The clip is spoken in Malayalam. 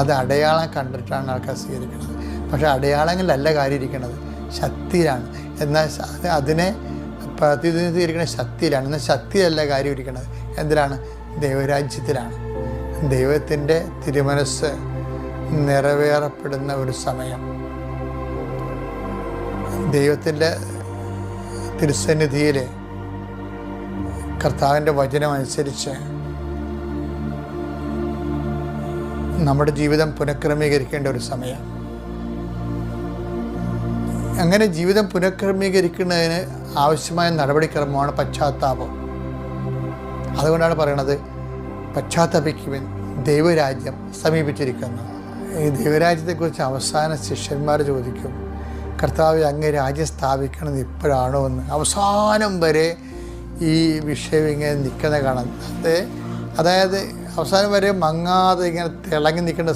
അത് അടയാളം കണ്ടിട്ടാണ് ആൾക്കാർ സ്വീകരിക്കുന്നത്. പക്ഷേ അടയാളങ്ങളിലല്ല കാര്യം ഇരിക്കുന്നത് ശക്തിയിലാണ്. എന്നാൽ അതിനെ പ്രതിനിധീകരിക്കുന്ന ശക്തിയിലാണ്. എന്നാൽ ശക്തിയല്ല കാര്യം ഇരിക്കുന്നത് എന്തിലാണ്? ദൈവരാജ്യത്തിലാണ്. ദൈവത്തിന്റെ തിരുമനസ് നിറവേറപ്പെടുന്ന ഒരു സമയം. ദൈവത്തിന്റെ തിരുസന്നിധിയിൽ കർത്താവിന്റെ വചനം നമ്മുടെ ജീവിതം പുനഃക്രമീകരിക്കേണ്ട ഒരു സമയം അങ്ങനെ ജീവിതം പുനഃക്രമീകരിക്കുന്നതിന് ആവശ്യമായ നടപടിക്രമമാണ് പശ്ചാത്താപം. അതുകൊണ്ടാണ് പറയണത് പശ്ചാത്തപിക്കുവിൻ ദൈവരാജ്യം സമീപിച്ചിരിക്കുന്നു. ഈ ദൈവരാജ്യത്തെക്കുറിച്ച് അവസാന ശിഷ്യന്മാർ ചോദിക്കും കർത്താവ് അങ്ങ് രാജ്യം സ്ഥാപിക്കണത് ഇപ്പോഴാണോ എന്ന്? അവസാനം വരെ ഈ വിഷയം ഇങ്ങനെ നിൽക്കുന്ന കാണാം. അത് അതായത് അവസാനം വരെ മങ്ങാതെ ഇങ്ങനെ തിളങ്ങി നിൽക്കേണ്ട